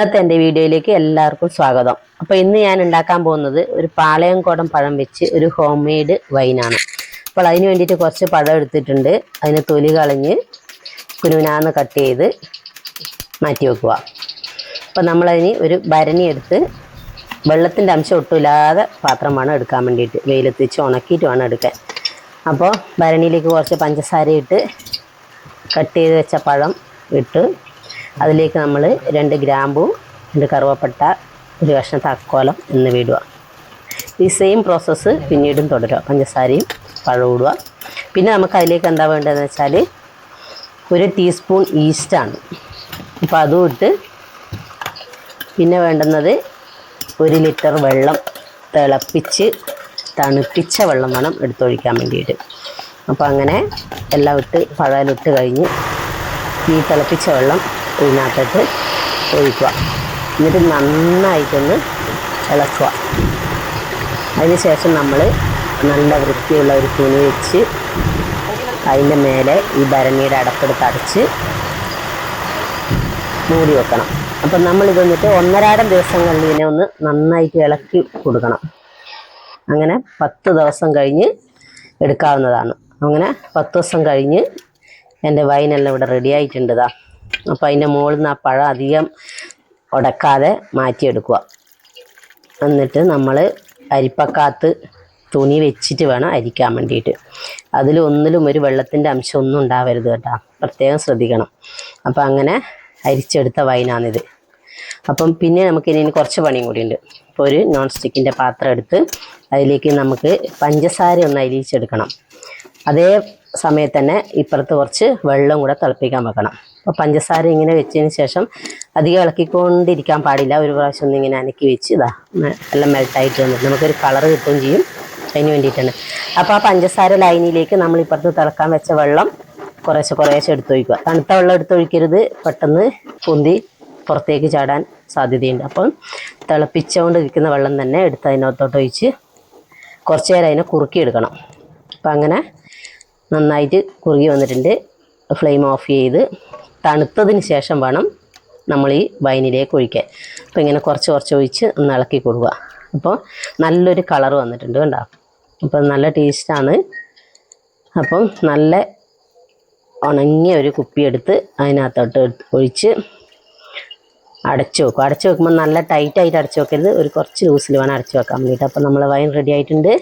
ഇന്നത്തെ എന്റെ വീഡിയോയിലേക്ക് എല്ലാവർക്കും സ്വാഗതം. അപ്പോൾ ഇന്ന് ഞാൻ ഉണ്ടാക്കാൻ പോകുന്നത് ഒരു പാളയംകോടൻ പഴം വെച്ച് ഒരു ഹോം മെയ്ഡ് വൈനാണ്. അപ്പോൾ അതിന് വേണ്ടിയിട്ട് കുറച്ച് പഴം എടുത്തിട്ടുണ്ട്. അതിന് തൊലി കളഞ്ഞ് കുനുവിനാന്ന് കട്ട് ചെയ്ത് മാറ്റി വെക്കുക. അപ്പോൾ നമ്മളതിന് ഒരു ഭരണി എടുത്ത് വെള്ളത്തിന്റെ അംശം ഒട്ടുമില്ലാതെ പാത്രം വേണം എടുക്കാൻ വേണ്ടിയിട്ട്. വെയിലത്ത് ഉണക്കിയിട്ട് വേണം എടുക്കാൻ. അപ്പോൾ ഭരണിയിലേക്ക് കുറച്ച് പഞ്ചസാര ഇട്ട് കട്ട് ചെയ്ത് വെച്ച പഴം ഇട്ട് അതിലേക്ക് നമ്മൾ രണ്ട് ഗ്രാമ്പു രണ്ട് കറുവപ്പട്ട ഒരു കഷ്ണം തക്കോലം എന്നിവ വിടുക ഈ സെയിം പ്രോസസ്സ് പിന്നീടും തുടരുക. പഞ്ചസാരയും പഴം ഇടുക. പിന്നെ നമുക്ക് അതിലേക്ക് എന്താ വേണ്ടതെന്ന് വെച്ചാൽ ഒരു ടീസ്പൂൺ ഈസ്റ്റാണ് അപ്പോൾ അതും ഇട്ട് പിന്നെ വേണ്ടുന്നത് ഒരു ലിറ്റർ വെള്ളം തിളപ്പിച്ച് തണുപ്പിച്ച വെള്ളം വേണം എടുത്തൊഴിക്കാൻ വേണ്ടിയിട്ട്. അപ്പോൾ അങ്ങനെ എല്ലാം ഇട്ട് പഴയിലിട്ട് കഴിഞ്ഞ് ഈ തിളപ്പിച്ച വെള്ളം ഇതിനകത്തോട്ട് ഒഴിക്കുക. എന്നിട്ട് നന്നായിട്ടൊന്ന് ഇളക്കുക. അതിന് ശേഷം നമ്മൾ നല്ല വൃത്തിയുള്ള ഒരു തുണി വെച്ച് അതിന്റെ മേലെ ഈ ഭരണിയുടെ അടപ്പെടുത്ത് അടച്ച് മൂടി വെക്കണം. അപ്പം നമ്മൾ ഇത് വന്നിട്ട് ഒന്നരാടം ദിവസങ്ങളിൽ ഇതിനെ ഒന്ന് നന്നായിട്ട് ഇളക്കി കൊടുക്കണം. അങ്ങനെ പത്ത് ദിവസം കഴിഞ്ഞ് എടുക്കാവുന്നതാണ്. അങ്ങനെ പത്ത് ദിവസം കഴിഞ്ഞ് എന്റെ വൈനെല്ലാം ഇവിടെ റെഡി ആയിട്ടുണ്ട് ഇതാ അപ്പോൾ അതിന്റെ മുകളിൽ നിന്ന് ആ പഴം അധികം ഉടക്കാതെ മാറ്റിയെടുക്കുക. എന്നിട്ട് നമ്മൾ അരിപ്പക്കാത്ത് തുണി വെച്ചിട്ട് വേണം അരിക്കാൻ വേണ്ടിയിട്ട്. അതിൽ ഒന്നിലും ഒരു വെള്ളത്തിന്റെ അംശം ഒന്നും ഉണ്ടാവരുത് കേട്ടോ. പ്രത്യേകം ശ്രദ്ധിക്കണം. അപ്പം അങ്ങനെ അരിച്ചെടുത്ത വൈനാണിത്. അപ്പം പിന്നെ നമുക്ക് ഇനി കുറച്ച് പണിയും കൂടി ഉണ്ട്. ഇപ്പോൾ ഒരു നോൺ സ്റ്റിക്കിന്റെ പാത്രം എടുത്ത് അതിലേക്ക് നമുക്ക് പഞ്ചസാര ഒന്ന് അരിയിച്ചെടുക്കണം. അതേ സമയത്ത് തന്നെ ഇപ്പുറത്ത് കുറച്ച് വെള്ളം കൂടെ തിളപ്പിക്കാൻ വെക്കണം. അപ്പോൾ പഞ്ചസാര ഇങ്ങനെ വെച്ചതിന് ശേഷം അധികം ഇളക്കിക്കൊണ്ടിരിക്കാൻ പാടില്ല. ഒരു പ്രാവശ്യം ഒന്ന് ഇങ്ങനെ അനക്കി വെച്ച് ഇതാ നല്ല മെൽട്ടായിട്ട് വന്നിട്ട് നമുക്കൊരു കളർ കിട്ടുകയും ചെയ്യും. അതിന് വേണ്ടിയിട്ടാണ്. അപ്പോൾ ആ പഞ്ചസാര ലൈനിലേക്ക് നമ്മൾ ഇപ്പുറത്ത് തിളക്കാൻ വെച്ച വെള്ളം കുറേശ്ശെ കുറേശ്ശെ എടുത്തൊഴിക്കുക തണുത്ത വെള്ളം എടുത്തൊഴിക്കരുത് പെട്ടെന്ന് പൊന്തി പുറത്തേക്ക് ചാടാൻ സാധ്യതയുണ്ട്. അപ്പം തിളപ്പിച്ചുകൊണ്ടിരിക്കുന്ന വെള്ളം തന്നെ എടുത്ത് അതിനകത്തോട്ട് ഒഴിച്ച് കുറച്ച് നേരം അതിനെ കുറുക്കിയെടുക്കണം. അപ്പം അങ്ങനെ നന്നായിട്ട് കുറുകി വന്നിട്ടുണ്ട്. ഫ്ലെയിം ഓഫ് ചെയ്ത് തണുത്തതിന് ശേഷം വേണം നമ്മൾ ഈ വൈനിലേക്ക് ഒഴിക്കാൻ. അപ്പോൾ ഇങ്ങനെ കുറച്ച് കുറച്ച് ഒഴിച്ച് ഒന്ന് ഇളക്കി കൊടുക്കുക. അപ്പോൾ നല്ലൊരു കളർ വന്നിട്ടുണ്ട് കണ്ടോ? അപ്പോൾ നല്ല ടേസ്റ്റാണ് അപ്പം നല്ല ഉണങ്ങിയ ഒരു കുപ്പി എടുത്ത് അതിനകത്തോട്ട് ഒഴിച്ച് അടച്ചു വെക്കും. അടച്ചു വെക്കുമ്പോൾ നല്ല ടൈറ്റായിട്ട് അടച്ചു വെക്കരുത്. ഒരു കുറച്ച് ലൂസിൽ വേണം അടച്ചു വെക്കാൻ വേണ്ടിയിട്ട്. അപ്പോൾ നമ്മൾ വൈൻ റെഡി ആയിട്ടുണ്ട്.